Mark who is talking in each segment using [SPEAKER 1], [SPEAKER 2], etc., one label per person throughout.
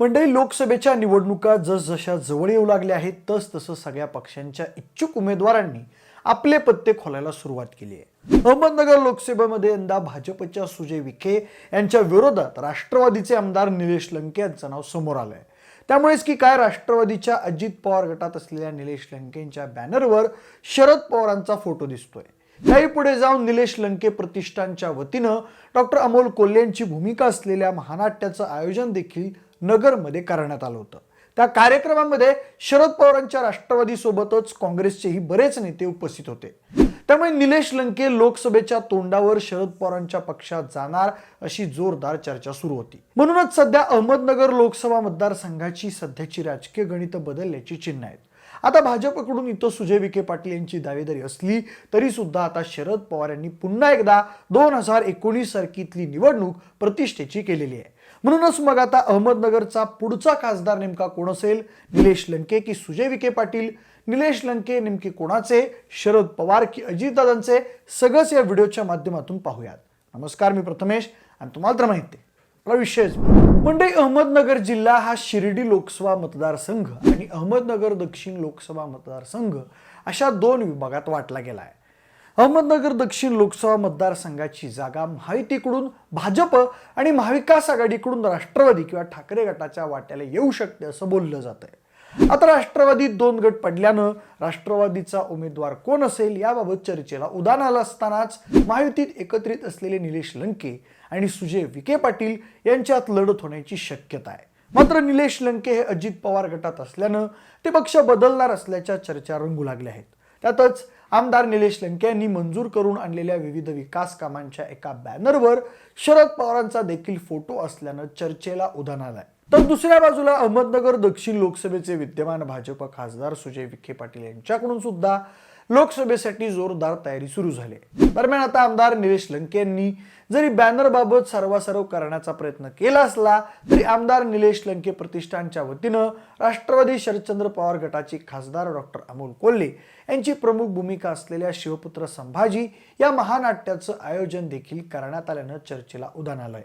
[SPEAKER 1] मंडळी लोकसभेच्या निवडणुका जसजशा जवळ येऊ लागल्या आहेत तस तसं सगळ्या पक्षांच्या इच्छुक उमेदवारांनी आपले पत्ते खोलायला सुरुवात केली आहे. अहमदनगर लोकसभेमध्ये यंदा भाजपच्या सुजय विखे यांच्या विरोधात राष्ट्रवादीचे आमदार निलेश लंके यांचं नाव समोर आलंय. त्यामुळेच की काय राष्ट्रवादीच्या अजित पवार गटात असलेल्या निलेश लंकेंच्या बॅनरवर शरद पवारांचा फोटो दिसतोय. त्याही पुढे जाऊन निलेश लंके प्रतिष्ठानच्या वतीनं डॉक्टर अमोल कोल्हे यांची भूमिका असलेल्या महानाट्याचं आयोजन देखील नगरमध्ये करण्यात आलं होतं. त्या कार्यक्रमामध्ये शरद पवारांच्या राष्ट्रवादी सोबतच काँग्रेसचेही बरेच नेते उपस्थित होते. त्यामुळे निलेश लंके लोकसभेच्या तोंडावर शरद पवारांच्या पक्षात जाणार अशी जोरदार चर्चा सुरू होती. म्हणूनच सध्या अहमदनगर लोकसभा मतदारसंघाची सध्याची राजकीय गणित बदलल्याची चिन्ह आहेत. आता भाजपकडून इथं सुजय विखे पाटील यांची दावेदारी असली तरी सुद्धा आता शरद पवार यांनी पुन्हा एकदा दोन हजार एकोणीस सारखीतली निवडणूक प्रतिष्ठेची केलेली आहे. म्हणूनच मग आता अहमदनगरचा पुढचा खासदार नेमका कोण असेल? निलेश लंके की सुजय विखे पाटील? निलेश लंके नेमके कोणाचे? शरद पवार की अजितदादांचे सगळंच या व्हिडिओच्या माध्यमातून पाहूयात. नमस्कार मी प्रथमेश आणि तुम्हाला तर माहिती आहे. आपला विषयच म्हणजे अहमदनगर जिल्हा हा शिर्डी लोकसभा मतदारसंघ आणि अहमदनगर दक्षिण लोकसभा मतदारसंघ अशा दोन विभागात वाटला गेला आहे अहमदनगर दक्षिण लोकसभा मतदारसंघाची जागा महायुतीकडून भाजप आणि महाविकास आघाडीकडून राष्ट्रवादी किंवा ठाकरे गटाच्या वाट्याला येऊ शकते असं बोललं जात आहे आता राष्ट्रवादीत दोन गट पडल्यानं राष्ट्रवादीचा उमेदवार कोण असेल याबाबत चर्चेला उदाहरण आलं असतानाच महायुतीत एकत्रित असलेले निलेश लंके आणि सुजय विखे पाटील यांच्यात लढत होण्याची शक्यता आहे. मात्र निलेश लंके हे अजित पवार गटात असल्यानं ते पक्ष बदलणार असल्याच्या चर्चा रंगू लागल्या आहेत. त्यातच आमदार निलेश लंके यांनी मंजूर करून आणलेल्या विविध विकास कामांच्या एका बॅनरवर शरद पवारांचा देखील फोटो असल्यानं चर्चेला उधाण आलाय. तर दुसऱ्या बाजूला अहमदनगर दक्षिण लोकसभेचे विद्यमान भाजप खासदार सुजय विखे पाटील यांच्याकडून सुद्धा लोकसभेसाठी जोरदार तयारी सुरू झाली दरम्यान आता आमदार निलेश लंके यांनी जरी बॅनर बाबत सर्वासर्व करण्याचा प्रयत्न केला असला तरी आमदार निलेश लंके प्रतिष्ठानच्या वतीनं राष्ट्रवादी शरदचंद्र पवार गटाचे खासदार डॉक्टर अमोल कोल्हे यांची प्रमुख भूमिका असलेल्या शिवपुत्र संभाजी या महानाट्याचं आयोजन देखील करण्यात आल्यानं चर्चेला उदाहरण आलंय.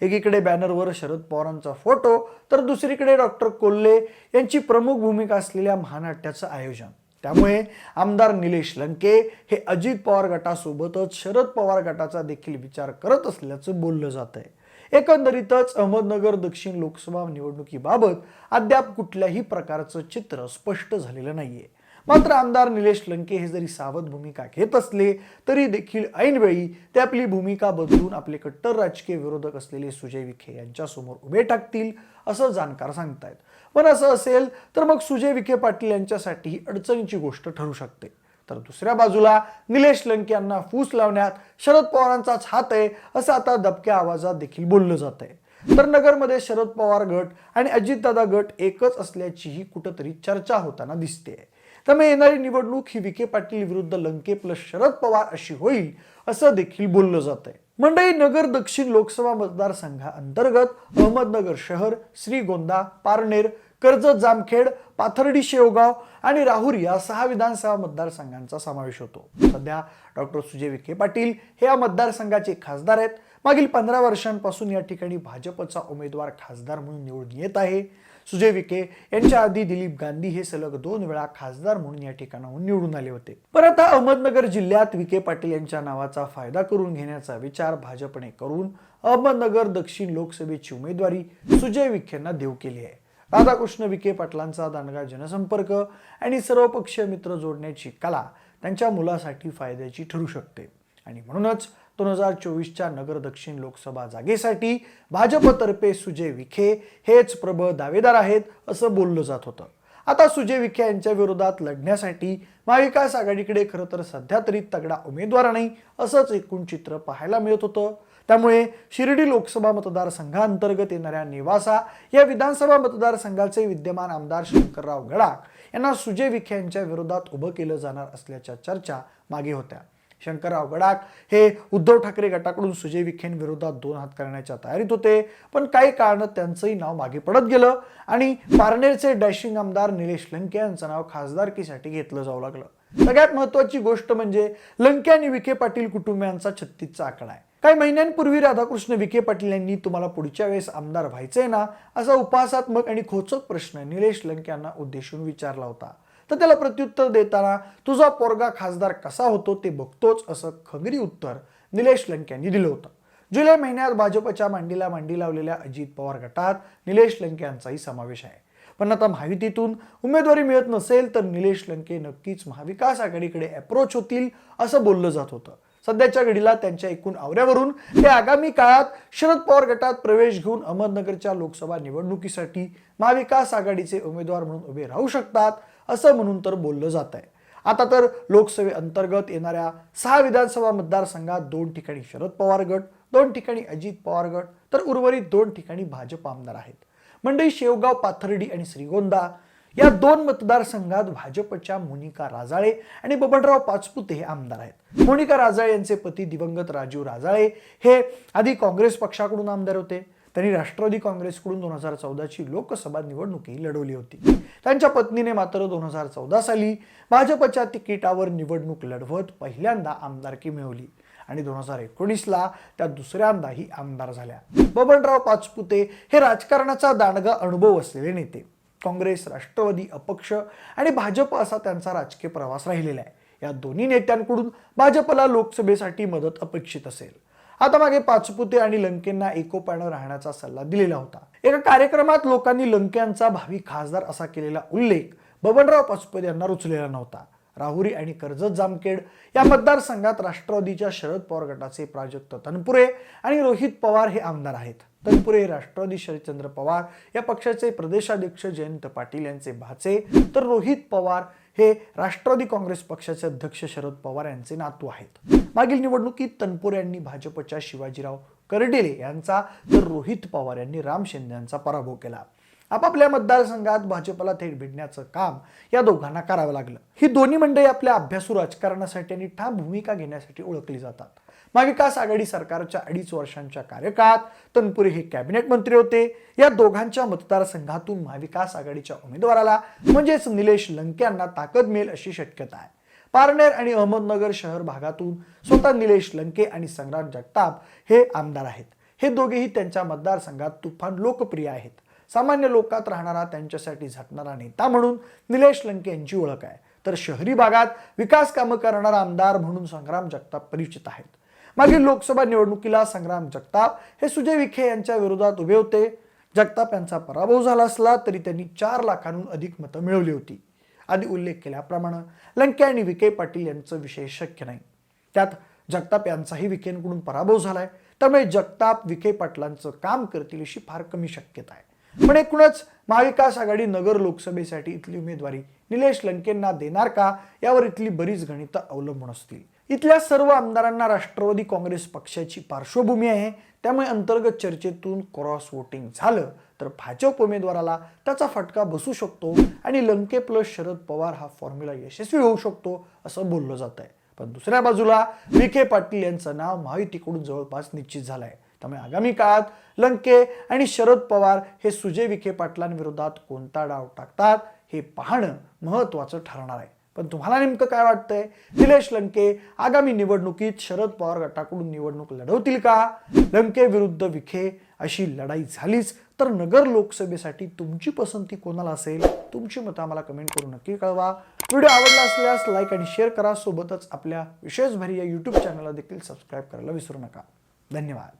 [SPEAKER 1] एकीकडे बॅनरवर शरद पवारांचा फोटो तर दुसरीकडे डॉक्टर कोल्हे यांची प्रमुख भूमिका असलेल्या महानाट्याचं आयोजन. त्यामुळे आमदार निलेश लंके हे अजित पवार गटासोबतच शरद पवार गटाचा देखील विचार करत असल्याचं बोललं जात आहे एकंदरीतच अहमदनगर दक्षिण लोकसभा निवडणुकीबाबत अद्याप कुठल्याही प्रकारचं चित्र स्पष्ट झालेलं नाहीये. मात्र आमदार निलेश लंके हे जरी सावध भूमिका घेत असले तरी देखील ऐनवेळी ते आपली भूमिका बदलून आपले कट्टर राजकीय विरोधक असलेले सुजय विखे यांच्यासमोर उभे टाकतील असं जाणकार सांगतायत. पण असं असेल तर मग सुजय विखे पाटील यांच्यासाठी अडचणीची गोष्ट ठरू शकते. तर दुसऱ्या बाजूला निलेश लंके यांना फूस लावण्यात शरद पवारांचाच हात आहे असं आता दबक्या आवाजात देखील बोललं जात आहे. तर नगरमध्ये शरद पवार गट आणि अजितदादा गट एकच असल्याचीही कुठंतरी चर्चा होताना दिसते. त्यामुळे येणारी निवडणूक ही विखे पाटील विरुद्ध लंके प्लस शरद पवार अशी होईल असं देखील बोललं जात आहे. मंडई नगर दक्षिण लोकसभा मतदारसंघाअंतर्गत अहमदनगर शहर श्रीगोंदा पारनेर कर्जत जामखेड पाथर्डी शेवगाव आणि राहुरी या सहा विधानसभा मतदारसंघांचा समावेश होतो. सध्या डॉक्टर सुजय विखे पाटील हे या मतदारसंघाचे खासदार आहेत. मागील पंधरा वर्षांपासून या ठिकाणी भाजपचा उमेदवार खासदार म्हणून निवडून येत आहे. सुजय विखे यांच्या आधी दिलीप गांधी हे सलग दोन वेळा खासदार म्हणून या ठिकाणाहून निवडून आले होते. पण आता अहमदनगर जिल्ह्यात विखे पाटील यांच्या नावाचा फायदा करून घेण्याचा विचार भाजपने करून अहमदनगर दक्षिण लोकसभेची उमेदवारी सुजय विखेंना देऊ केली आहे. राधाकृष्ण विखे पाटलांचा दांडगा जनसंपर्क आणि सर्वपक्षीय मित्र जोडण्याची कला त्यांच्या मुलासाठी फायद्याची ठरू शकते. आणि म्हणूनच दोन हजार चोवीसच्या नगर दक्षिण लोकसभा जागेसाठी भाजपतर्फे सुजय विखे हेच प्रबळ दावेदार आहेत असं बोललं जात होतं. आता सुजय विखे यांच्या विरोधात लढण्यासाठी महाविकास आघाडीकडे खरं तर सध्या तरी तगडा उमेदवार नाही असंच एकूण चित्र पाहायला मिळत होतं. त्यामुळे शिर्डी लोकसभा मतदारसंघाअंतर्गत येणाऱ्या नेवासा या विधानसभा मतदारसंघाचे विद्यमान आमदार शंकरराव गडाख यांना सुजय विखे यांच्या विरोधात उभं केलं जाणार असल्याच्या चर्चा मागे होत्या. शंकरराव गडाख हे उद्धव ठाकरे गटाकडून सुजय विखेंविरोधात दोन हात करण्याच्या तयारीत होते. पण काही काळानं त्यांचंही नाव मागे पडत गेलं आणि पारनेरचे डॅशिंग आमदार निलेश लंके यांचं नाव खासदारकीसाठी घेतलं जाऊ लागलं. सगळ्यात महत्वाची गोष्ट म्हणजे लंके आणि विखे पाटील कुटुंबियांचा छत्तीसचा आकडा आहे. काही महिन्यांपूर्वी राधाकृष्ण विखे पाटील यांनी तुम्हाला पुढच्या वेळेस आमदार व्हायचंय ना असा उपहासात्मक आणि खोचक प्रश्न निलेश लंके यांना उद्देशून विचारला होता. तर त्याला प्रत्युत्तर देताना तुझा पोरगा खासदार कसा होतो ते बघतोच असं खंगरी उत्तर निलेश लंक्यांनी दिलं होतं. जुलै महिन्यात भाजपच्या मांडीला मांडी लावलेल्या अजित पवार गटात निलेश लंके यांचाही समावेश आहे. पण आता महायुतीतून उमेदवारी मिळत नसेल तर निलेश लंके नक्कीच महाविकास आघाडीकडे अप्रोच होतील असं बोललं जात होतं. सध्याच्या घडीला त्यांच्या एकूण आवऱ्यावरून ते आगामी काळात शरद पवार गटात प्रवेश घेऊन अहमदनगरच्या लोकसभा निवडणुकीसाठी महाविकास आघाडीचे उमेदवार म्हणून उभे राहू शकतात असं म्हणून तर बोललं जात आहे आता तर लोकसभे अंतर्गत येणाऱ्या सहा विधानसभा मतदारसंघात दोन ठिकाणी शरद पवार गट दोन ठिकाणी अजित पवार गट तर उर्वरित दोन ठिकाणी भाजप आमदार आहेत. मंडई शेवगाव पाथर्डी आणि श्रीगोंदा या दोन मतदारसंघात भाजपच्या मोनिका राजाळे आणि बबनराव पाचपुते हे आमदार आहेत. मोनिका राजाळे यांचे पती दिवंगत राजीव राजाळे हे आधी काँग्रेस पक्षाकडून आमदार होते. त्यांनी राष्ट्रवादी काँग्रेसकडून दोन हजार चौदाची लोकसभा निवडणुकी लढवली होती. त्यांच्या पत्नीने मात्र दोन हजार चौदा साली भाजपच्या तिकिटावर निवडणूक लढवत पहिल्यांदा आमदारकी मिळवली आणि दोन हजार एकोणीसला त्या दुसऱ्यांदाही आमदार झाल्या. बबनराव पाचपुते हे राजकारणाचा दांडगा अनुभव असलेले नेते. काँग्रेस राष्ट्रवादी अपक्ष आणि भाजप असा त्यांचा राजकीय प्रवास राहिलेला आहे. या दोन्ही नेत्यांकडून भाजपला लोकसभेसाठी मदत अपेक्षित असेल. आता मागे पाचपुते आणि लंकेंना एकोप्यानं राहण्याचा सल्ला दिलेला होता. एका कार्यक्रमात लोकांनी लंकेंचा भावी खासदार असा केलेला उल्लेख बबनराव पाचपुते यांना रुचलेला नव्हता. राहुरी आणि कर्जत जामखेड या मतदारसंघात राष्ट्रवादीच्या शरद पवार गटाचे प्राजक्त तनपुरे आणि रोहित पवार हे आमदार आहेत. तनपुरे राष्ट्रवादी शरदचंद्र पवार या पक्षाचे प्रदेशाध्यक्ष जयंत पाटील यांचे भाचे. तर रोहित पवार हे राष्ट्रवादी काँग्रेस पक्षाचे अध्यक्ष शरद पवार यांचे नातू आहेत. मागील निवडणुकीत तनपुरे यांनी भाजपच्या शिवाजीराव करडेले यांचा तर रोहित पवार यांनी राम शिंदे यांचा पराभव केला. आपापल्या मतदारसंघात भाजपला थेट भिडण्याचं काम या दोघांना करावं लागलं. ही दोन्ही मंडळी आपल्या अभ्यासू राजकारणासाठी आणि ठाम भूमिका घेण्यासाठी ओळखली जातात. महाविकास आघाडी सरकारच्या अडीच वर्षांच्या कार्यकाळात तनपुरे हे कॅबिनेट मंत्री होते. या दोघांच्या मतदारसंघातून महाविकास आघाडीच्या उमेदवाराला म्हणजेच निलेश लंके यांना ताकद मिळेल अशी शक्यता आहे. पारनेर आणि अहमदनगर शहर भागातून स्वतः निलेश लंके आणि संग्राम जगताप हे आमदार आहेत. हे दोघेही त्यांच्या मतदारसंघात तुफान लोकप्रिय आहेत. सामान्य लोकात राहणारा त्यांच्यासाठी झटणारा नेता म्हणून निलेश लंके यांची ओळख आहे. तर शहरी भागात विकास कामं करणारा आमदार म्हणून संग्राम जगताप परिचित आहेत. मागील लोकसभा निवडणुकीला संग्राम जगताप हे सुजय विखे यांच्या विरोधात उभे होते. जगताप यांचा पराभव झाला असला तरी त्यांनी चार लाखांहून अधिक मतं मिळवली होती. आधी उल्लेख केल्याप्रमाणे लंके आणि विखे पाटील यांचं विशेष शक्य नाही. त्यात जगताप यांचाही विखेंकडून पराभव झालाय. त्यामुळे जगताप विखे पाटलांचं काम करतील अशी फार कमी शक्यता आहे. पण एकूणच महाविकास आघाडी नगर लोकसभेसाठी इथली उमेदवारी निलेश लंकेंना देणार का? यावर इथली बरीच गणितं अवलंबून असतील. इथल्या सर्व आमदारांना राष्ट्रवादी काँग्रेस पक्षाची पार्श्वभूमी आहे. त्यामुळे अंतर्गत चर्चेतून क्रॉस वोटिंग झालं तर भाजप उमेदवाराला त्याचा फटका बसू शकतो आणि लंके प्लस शरद पवार हा फॉर्म्युला यशस्वी होऊ शकतो असं बोललं जात आहे पण दुसऱ्या बाजूला विखे पाटील यांचं नाव महायुतीकडून जवळपास निश्चित झालंय. त्यामुळे आगामी काळात लंके आणि शरद पवार हे सुजय विखे पाटलांविरोधात कोणता डाव टाकतात हे पाहणं महत्वाचं ठरणार आहे. पण तुम्हाला नेमकं काय वाटतंय? निलेश लंके आगामी निवडणुकीत शरद पवार गटाकडून निवडणूक लढवतील का? लंके विरुद्ध विखे अशी लढाई झालीच तर नगर लोकसभेसाठी तुमची पसंती कोणाला असेल? तुमची मतं आम्हाला कमेंट करून नक्की कळवा. व्हिडिओ आवडला असल्यास लाईक आणि शेअर करा. सोबतच आपल्या विशेष भरी या यूट्यूब चॅनलला देखील सबस्क्राईब करायला विसरू नका. धन्यवाद.